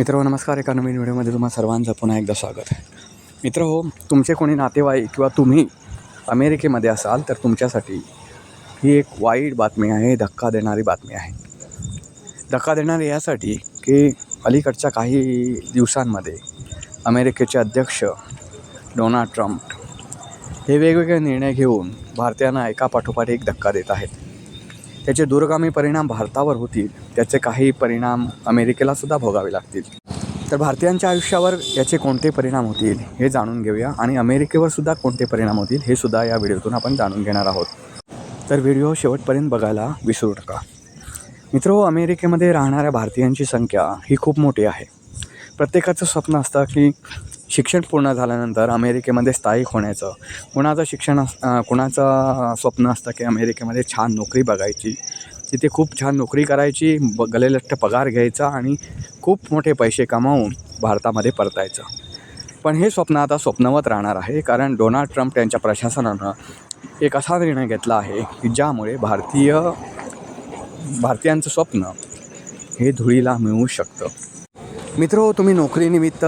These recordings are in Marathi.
मित्र नमस्कार. एका नवीन व्हिडिओमध्ये तुम्हा सर्वांचं पुन्हा एकदा स्वागत आहे. मित्र हो तुमचे कोणी नातेवाईक किंवा तुम्ही अमेरिकेमध्ये असाल तर तुमच्यासाठी ही एक वाईट बातमी आहे धक्का देणारी बातमी आहे. धक्का देणारी यासाठी की अलीकडच्या काही दिवसांमध्ये अमेरिकेचे अध्यक्ष डोनाल्ड ट्रम्प हे वेगवेगळे निर्णय घेऊन भारतीयांना एका पाठोपाठ एक धक्का देत आहेत. त्याचे दूरगामी परिणाम भारतावर होतील त्याचे काही परिणाम अमेरिकेला सुद्धा भोगावे लागतील. तर भारतीयांच्या आयुष्यावर याचे कोणते परिणाम होतील हे जाणून घेऊया आणि अमेरिकेवर सुद्धा कोणते परिणाम होतील हे सुद्धा या व्हिडिओतून आपण जाणून घेणार आहोत. तर व्हिडिओ शेवटपर्यंत बघायला विसरू नका. मित्र अमेरिकेमध्ये राहणाऱ्या भारतीयांची संख्या ही खूप मोठी आहे. प्रत्येकाचं स्वप्न असतं की शिक्षण पूर्ण झाल्यानंतर अमेरिकेमध्ये स्थायिक होण्याचं कुणाचं शिक्षण अस कुणाचं स्वप्न असतं की अमेरिकेमध्ये छान नोकरी बघायची तिथे खूप छान नोकरी करायची ब गलेलठ्ठ पगार घ्यायचा आणि खूप मोठे पैसे कमावून भारतामध्ये परतायचं. पण हे स्वप्न आता स्वप्नवत राहणार आहे कारण डोनाल्ड ट्रम्प यांच्या प्रशासनानं एक असा निर्णय घेतला आहे की ज्यामुळे भारतीय भारतीयांचं स्वप्न हे धुळीला मिळू शकतं. मित्र तुम्ही नोकरीनिमित्त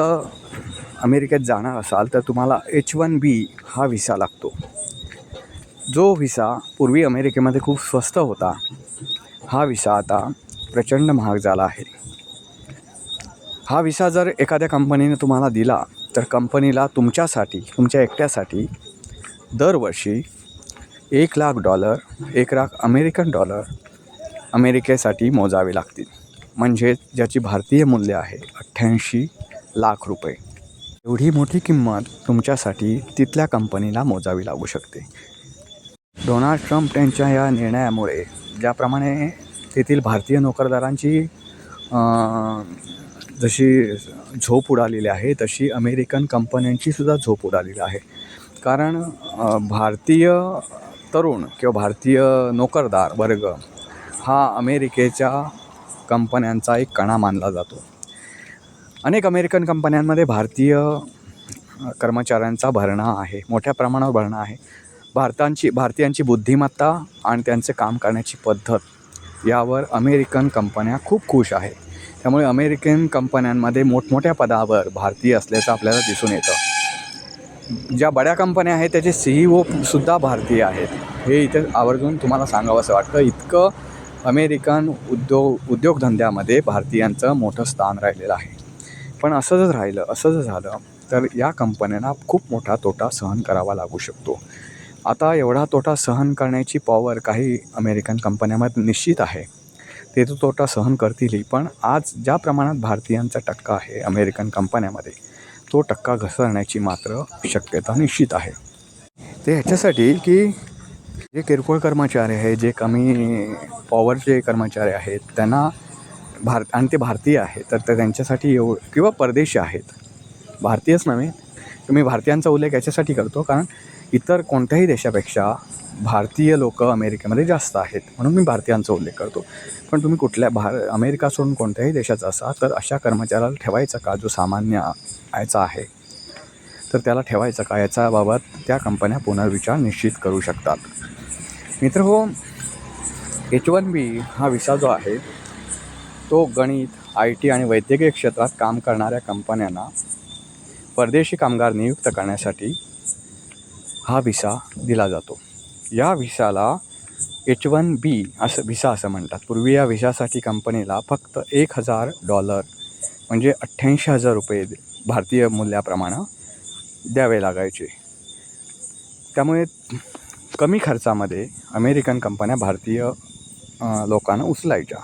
अमेरिकेत जाणार असाल तर तुम्हाला एच वन बी हा व्हिसा लागतो. जो व्हिसा पूर्वी अमेरिकेमध्ये खूप स्वस्त होता हा व्हिसा आता प्रचंड महाग झाला आहे. हा व्हिसा जर एखाद्या कंपनीने तुम्हाला दिला तर कंपनीला तुमच्यासाठी तुमच्या एकट्यासाठी दरवर्षी एक लाख डॉलर एक लाख अमेरिकन डॉलर अमेरिकेसाठी मोजावे लागतील. म्हणजे ज्याची भारतीय मूल्य आहे अठ्ठ्याऐंशी लाख रुपये. एवढी मोठी किंमत तुमच्यासाठी तिथल्या कंपनीला मोजावी लागू शकते. डोनाल्ड ट्रम्प यांच्या या निर्णयामुळे ज्याप्रमाणे तेथील भारतीय नोकरदारांची जशी झोप उडालेली आहे तशी अमेरिकन कंपन्यांची सुद्धा झोप उडालेली आहे. कारण भारतीय तरुण किंवा भारतीय नोकरदार वर्ग हा अमेरिकेच्या कंपन्यांचा एक कणा मानला जातो. अनेक अमेरिकन कंपन्यांमध्ये भारतीय कर्मचाऱ्यांचा भरणा आहे. मोठ्या प्रमाणावर भरणा आहे. भारतांची भारतीयांची बुद्धिमत्ता आणि त्यांचे काम करण्याची पद्धत यावर अमेरिकन कंपन्या खूप खुश आहेत. त्यामुळे अमेरिकन कंपन्यांमध्ये मोठमोठ्या पदावर भारतीय असल्याचं आपल्याला दिसून येतं. ज्या बड्या कंपन्या आहेत त्याचे सी ई ओसुद्धा भारतीय आहेत. हे इथे आवर्जून तुम्हाला सांगावं असं वाटतं. इतकं अमेरिकन उद्योग उद्योगधंद्यामध्ये भारतीयांचं मोठं स्थान राहिलेलं आहे. पण असं जर राहिलं असं जर झालं तर या कंपन्यांना खूप मोठा तोटा सहन करावा लागू शकतो. आता एवढा तोटा सहन करण्याची पॉवर काही अमेरिकन कंपन्यांमध्ये निश्चित आहे. ते तो तोटा सहन करतीलही पण आज ज्या प्रमाणात भारतीयांचा टक्का आहे अमेरिकन कंपन्यामध्ये तो टक्का घसरण्याची मात्र शक्यता निश्चित आहे. ते ह्याच्यासाठी की जे किरकोळ कर्मचारी आहे जे कमी पॉवरचे कर्मचारी आहेत त्यांना भारत आणि ते भारतीय आहेत तर ते त्यांच्यासाठी एव किंवा परदेशी आहेत. भारतीयच नव्हे. तुम्ही भारतीयांचा उल्लेख याच्यासाठी करतो कारण इतर कोणत्याही देशापेक्षा भारतीय लोक अमेरिकेमध्ये जास्त आहेत म्हणून मी भारतीयांचा उल्लेख करतो. पण तुम्ही कुठल्या भार अमेरिका सोडून कोणत्याही देशाचा असा तर अशा कर्मचाऱ्याला ठेवायचा का जो सामान्य याचा आहे? तर त्याला ठेवायचा का याच्याबाबत त्या कंपन्या पुनर्विचार निश्चित करू शकतात. मित्र हो एच वन बी हा विसा जो आहे. तो गणित आय टी आणि वैद्यकीय क्षेत्रात काम करणाऱ्या कंपन्यांना परदेशी कामगार नियुक्त करण्यासाठी हा विसा दिला जातो. या विसाला एच वन बी असं व्हिसा असं म्हणतात. पूर्वी या विसासाठी कंपनीला फक्त एक हजार डॉलर म्हणजे अठ्ठ्याऐंशी हजार रुपये भारतीय मूल्याप्रमाणे द्यावे लागायचे. त्यामुळे कमी खर्चामध्ये अमेरिकन कंपन्या भारतीय लोकांना उचलायच्या.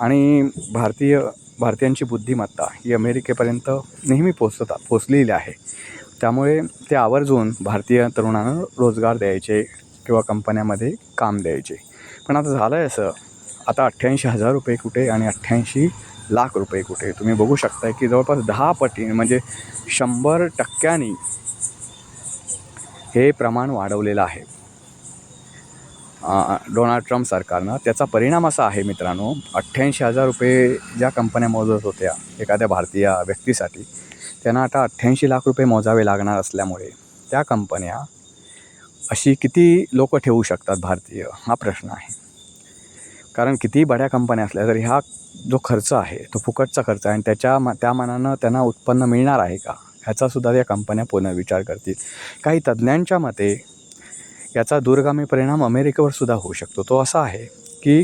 आणि भारतीय भारतीयांची बुद्धिमत्ता ही अमेरिकेपर्यंत नेहमी पोचतात पोचलेली आहे. त्यामुळे ते आवर्जून भारतीय तरुणांना रोजगार द्यायचे किंवा कंपन्यामध्ये काम द्यायचे. पण आता झालं आहे असं. आता अठ्ठ्याऐंशी हजार रुपये कुठे आणि अठ्ठ्याऐंशी लाख रुपये कुठे? तुम्ही बघू शकताय की जवळपास दहा पटी म्हणजे शंभर टक्क्यांनी हे प्रमाण वाढवलेलं आहे. डोनाल्ड ट्रम्प सरकारनं. त्याचा परिणाम असा आहे मित्रांनो अठ्ठ्याऐंशी हजार रुपये ज्या कंपन्या मोजत होत्या एखाद्या भारतीय व्यक्तीसाठी त्यांना आता अठ्ठ्याऐंशी लाख रुपये मोजावे लागणार असल्यामुळे त्या कंपन्या अशी किती लोक ठेवू शकतात भारतीय? हा प्रश्न आहे. कारण कितीही बड्या कंपन्या असल्या तरी हा जो खर्च आहे तो फुकटचा खर्च आहे आणि त्याच्या मा त्या मानानं त्यांना उत्पन्न मिळणार आहे का? ह्याचासुद्धा त्या कंपन्या पुनर्विचार करतील. काही तज्ज्ञांच्या मते याचा दूरगामी परिणाम अमेरिकेवर सुद्धा होऊ शकतो. तो असा आहे की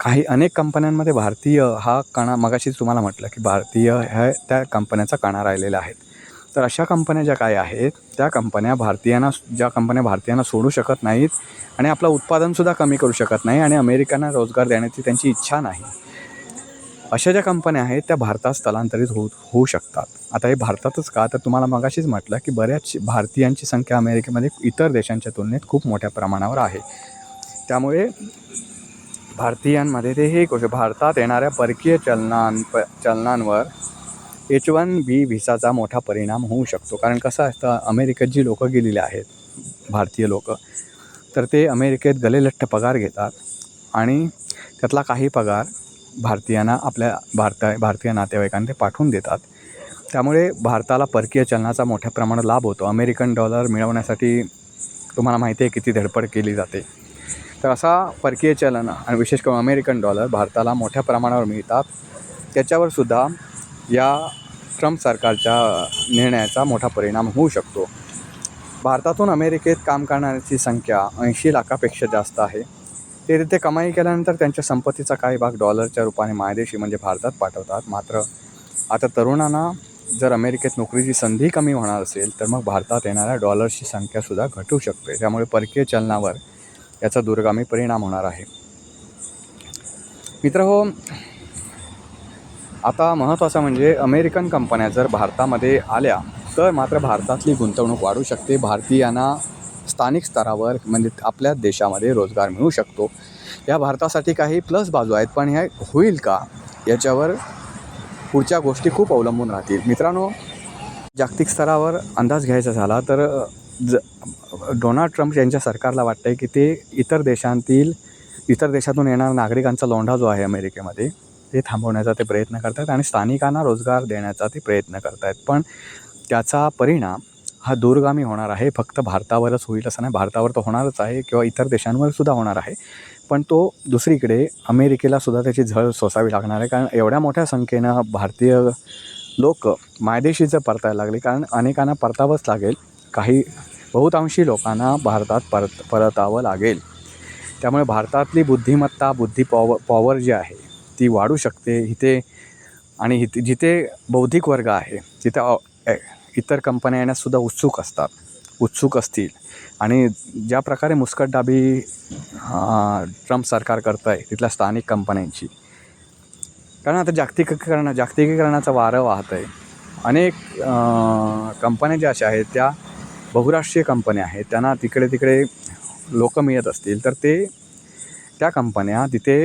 काही अनेक कंपन्यांमध्ये भारतीय हा कणा मगाशीच तुम्हाला म्हटलं की भारतीय ह्या त्या कंपन्याचा कणा राहिलेला आहेत तर अशा कंपन्या ज्या काय आहेत त्या कंपन्या भारतीयांना ज्या कंपन्या भारतीयांना सोडू शकत नाहीत आणि आपलं उत्पादनसुद्धा कमी करू शकत नाही आणि अमेरिकांना रोजगार देण्याची त्यांची इच्छा नाही. अशा ज्या कंपन्या आहेत त्या भारतात स्थलांतरित होऊ होऊ शकतात. आता हे भारतातच का? तर तुम्हाला मगाशीच म्हटलं की बऱ्याच भारतीयांची संख्या अमेरिकेमध्ये इतर देशांच्या तुलनेत खूप मोठ्या प्रमाणावर आहे. त्यामुळे भारतीयांमध्ये ते हे एक गोष्ट भारतात येणाऱ्या परकीय चलनां प चलनांवर एच वन बी व्हिसाचा मोठा परिणाम होऊ शकतो. कारण कसं असतं अमेरिकेत जी लोकं गेलेली आहेत भारतीय लोक तर ते अमेरिकेत गलेलठ्ठ पगार घेतात आणि त्यातला काही पगार भारतीयांना आपल्या भारता भारतीय नातेवाईकांना ते पाठवून देतात. त्यामुळे भारताला परकीय चलनाचा मोठ्या प्रमाणात लाभ होतो. अमेरिकन डॉलर मिळवण्यासाठी तुम्हाला माहिती आहे किती धडपड केली जाते. तर असा परकीय चलन आणि विशेष करून अमेरिकन डॉलर भारताला मोठ्या प्रमाणावर मिळतात. त्याच्यावर सुद्धा या ट्रम्प सरकारच्या निर्णयाचा मोठा परिणाम होऊ शकतो. भारतातून अमेरिकेत काम करणाऱ्यांची संख्या ऐंशी लाखापेक्षा जास्त आहे. ते तिथे कमाई केल्यानंतर त्यांच्या संपत्तीचा काही भाग डॉलरच्या रूपाने मायदेशी म्हणजे भारतात पाठवतात. मात्र आता तरुणांना जर अमेरिकेत नोकरीची संधी कमी होणार असेल तर मग भारतात येणाऱ्या डॉलर्सची संख्यासुद्धा घटू शकते. त्यामुळे परकीय चलनावर याचा दूरगामी परिणाम होणार आहे. मित्र हो आता महत्त्वाचं म्हणजे अमेरिकन कंपन्या जर भारतामध्ये आल्या तर मात्र भारतातली गुंतवणूक वाढू शकते. भारतीयांना स्थानिक स्तरावर म्हणजे आपल्या देशामध्ये रोजगार मिळू शकतो. या भारतासाठी काही प्लस बाजू आहेत पण ह्या होईल का? याच्यावर पुढच्या गोष्टी खूप अवलंबून राहतील. मित्रांनो जागतिक स्तरावर अंदाज घ्यायचा झाला तर ज डोनाल्ड ट्रम्प यांच्या सरकारला वाटतं आहे की ते इतर देशांतील इतर देशातून येणाऱ्या नागरिकांचा लोंढा जो आहे अमेरिकेमध्ये ते थांबवण्याचा ते प्रयत्न करत आहेत आणि स्थानिकांना रोजगार देण्याचा ते प्रयत्न करत आहेत पण त्याचा परिणाम हा दूरगामी होणार आहे. फक्त भारतावरच होईल असं नाही. भारतावर तो होणारच आहे किंवा इतर देशांवर सुद्धा होणार आहे. पण तो दुसरीकडे अमेरिकेला सुद्धा त्याची झळ सोसावी लागणार आहे. कारण एवढ्या मोठ्या संख्येनं भारतीय लोक मायदेशी जर परतायला लागले. कारण अनेकांना परतावंच लागेल. काही बहुतांशी लोकांना भारतात परत परतावं लागेल. त्यामुळे भारतातली बुद्धिमत्ता बुद्धी पॉवर पॉवर जी आहे ती वाढू शकते. इथे आणि इथे जिथे बौद्धिक वर्ग आहे तिथे ए- इतर कंपन्या येण्यासुद्धा उत्सुक असतात उत्सुक असतील. आणि ज्या प्रकारे मुस्कटदाबी डाबी ट्रम्प सरकार करत आहे तिथल्या स्थानिक कंपन्यांची. कारण आता जागतिकीकरण जागतिकीकरणाचं वारं वाहत आहे अनेक कंपन्या ज्या अशा आहेत त्या बहुराष्ट्रीय कंपन्या आहेत त्यांना तिकडे तिकडे लोक मिळत असतील तर ते त्या कंपन्या तिथे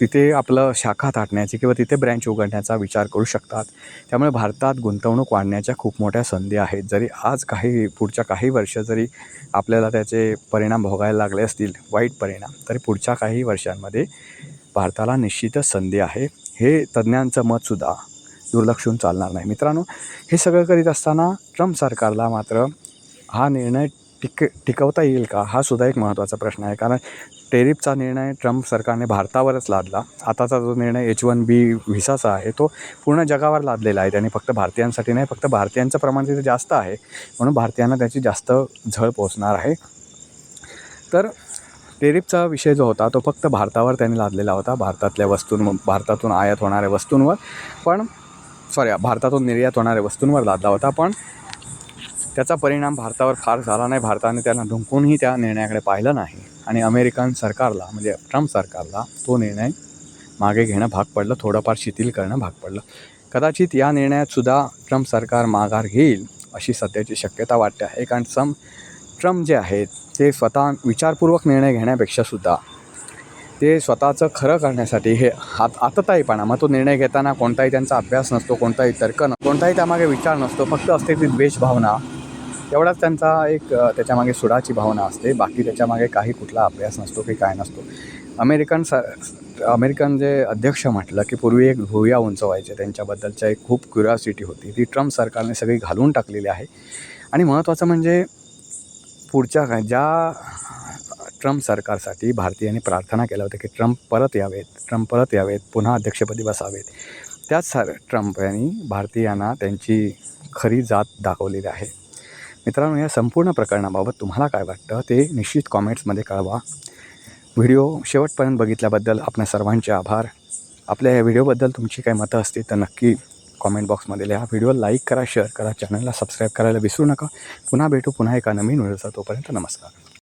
तिथे आपलं शाखा थाटण्याची किंवा तिथे ब्रँच उघडण्याचा विचार करू शकतात. त्यामुळे भारतात गुंतवणूक वाढण्याच्या खूप मोठ्या संधी आहेत. जरी आज काही पुढच्या काही वर्ष जरी आपल्याला त्याचे परिणाम भोगायला लागले असतील वाईट परिणाम तरी पुढच्या काही वर्षांमध्ये भारताला निश्चितच संधी आहे. हे तज्ज्ञांचं मतसुद्धा दुर्लक्षून चालणार नाही. मित्रांनो हे सगळं करीत असताना ट्रम्प सरकारला मात्र हा निर्णय टिक टिकवता येईल का? हा सुद्धा एक महत्त्वाचा प्रश्न आहे. कारण टेरिफचा निर्णय ट्रम्प सरकारने भारतावरच लादला. आताचा जो निर्णय एच वन बी व्हिसाचा आहे तो पूर्ण जगावर लादलेला आहे. त्याने फक्त भारतीयांसाठी नाही फक्त भारतीयांचं प्रमाण तिथे जास्त आहे. म्हणून भारतीयांना त्याची जास्त झळ पोचणार आहे. तर टेरिफचा विषय जो होता तो फक्त भारतावर त्यांनी लादलेला होता. भारतातल्या वस्तूं भारतातून आयात होणाऱ्या वस्तूंवर. पण सॉरी भारतातून निर्यात होणाऱ्या वस्तूंवर लादला होता. पण त्याचा परिणाम भारतावर फार झाला नाही. भारताने त्यांना ढुंकूनही त्या निर्णयाकडे पाहिलं नाही. आणि अमेरिकन सरकारला म्हणजे ट्रम्प सरकारला तो निर्णय मागे घेणं भाग पडलं थोडंफार शिथिल करणं भाग पडलं. कदाचित या निर्णयातसुद्धा ट्रम्प सरकार माघार घेईल अशी सध्याची शक्यता वाटते आहे. कारण सम ट्रम्प जे आहेत ते स्वतः विचारपूर्वक निर्णय घेण्यापेक्षासुद्धा ते स्वतःचं खरं करण्यासाठी हे हात आतताईपणा मग तो निर्णय घेताना कोणताही त्यांचा अभ्यास नसतो कोणताही तर्क न कोणताही त्यामागे विचार नसतो. फक्त असते ती द्वेषभावना एवढाच त्यांचा एक त्याच्यामागे सुडाची भावना असते. बाकी त्याच्यामागे काही कुठला अभ्यास नसतो की काय नसतो. अमेरिकन स अमेरिकन जे अध्यक्ष म्हटलं की पूर्वी एक भुया उंचवायचे त्यांच्याबद्दलच्या एक खूप क्युरिॉसिटी होती. ती ट्रम्प सरकारने सगळी घालून टाकलेली आहे. आणि महत्त्वाचं म्हणजे पुढच्या ज्या ट्रम्प सरकारसाठी भारतीयांनी प्रार्थना केल्या होत्या की ट्रम्प परत यावेत ट्रम्प परत यावेत पुन्हा अध्यक्षपदी बसावेत. त्याच सार ट्रम्प यांनी भारतीयांना त्यांची खरी जात दाखवलेली आहे. मित्रांनो या संपूर्ण प्रकरणाबाबत तुम्हाला काय वाटतं ते निश्चित कॉमेंट्समध्ये कळवा. व्हिडिओ शेवटपर्यंत बघितल्याबद्दल आपल्या सर्वांचे आभार. आपल्या या व्हिडिओबद्दल तुमची काही मतं असतील तर नक्की कॉमेंट बॉक्समध्ये लिहा. व्हिडिओ लाईक करा शेअर करा चॅनलला सबस्क्राईब करायला विसरू नका. पुन्हा भेटू पुन्हा एका नवीन व्हिडिओचा तोपर्यंत नमस्कार.